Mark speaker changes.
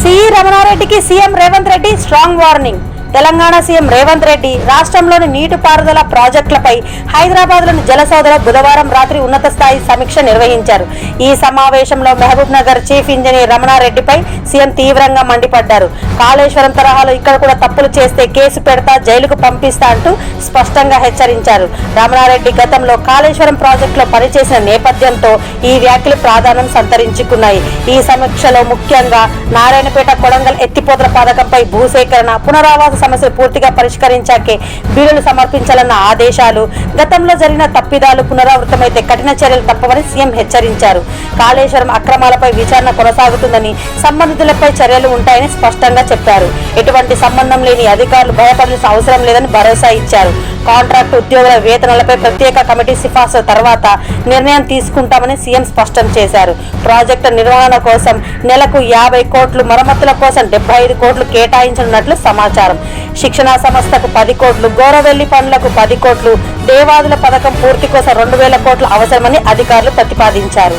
Speaker 1: CE రమణారెడ్డికి CM Revanth Reddy strong warning. Telangana CM Revanth Reddy రాష్ట్రంలోని నీటిపారుదల ప్రాజెక్టులపై హైదరాబాద్లోని జలసౌధలో బుధవారం రాత్రి ఉన్నత స్థాయి సమీక్ష నిర్వహించారు. ఈ సమావేశంలో మహబూబ్ నగర్ చీఫ్ ఇంజనీర్ రమణారెడ్డిపై సీఎం తీవ్రంగా మండిపడ్డారు. కాళేశ్వరం తరహాలో ఇక్కడ కూడా తప్పులు చేస్తే కేసు పెడతా జైలుకు పంపిస్తా అంటూ స్పష్టంగా హెచ్చరించారు. రమణారెడ్డి గతంలో కాళేశ్వరం ప్రాజెక్టులో పనిచేసిన నేపథ్యంతో ఈ వ్యాఖ్యలు ప్రాధాన్యం సంతరించుకున్నాయి. ఈ సమీక్షలో ముఖ్యంగా నారాయణపేట కొడంగల్ ఎత్తిపోతల పథకంపై భూసేకరణ పునరావాస సమస్యలు పూర్తిగా పరిష్కరించాకే బిల్లులు సమర్పించాలన్న ఆదేశాలు గతంలో జరిగిన తప్పిదాలు పునరావృతమైతే కఠిన చర్యలు తప్పవని సీఎం హెచ్చరించారు. కాళేశ్వరం అక్రమాలపై విచారణ కొనసాగుతుందని సంబంధితులపై చర్యలు ఉంటాయని స్పష్టంగా చెప్పారు. ఎటువంటి సంబంధం లేని అధికారులు భయపడాల్సిన అవసరం లేదని భరోసా ఇచ్చారు. కాంట్రాక్ట్ ఉద్యోగుల వేతనాలపై ప్రత్యేక కమిటీ సిఫార్సు తర్వాత నిర్ణయం తీసుకుంటామని సీఎం స్పష్టం చేశారు. ప్రాజెక్టు నిర్వహణ కోసం నెలకు యాభై కోట్లు మరమ్మతుల కోసం డెబ్బై ఐదు కోట్లు కేటాయించనున్నట్లు సమాచారం. శిక్షణా సంస్థకు పది కోట్లు గోరవెల్లి పనులకు పది కోట్లు దేవాదుల పథకం పూర్తి కోసం రెండు వేల కోట్లు అవసరమని అధికారులు ప్రతిపాదించారు.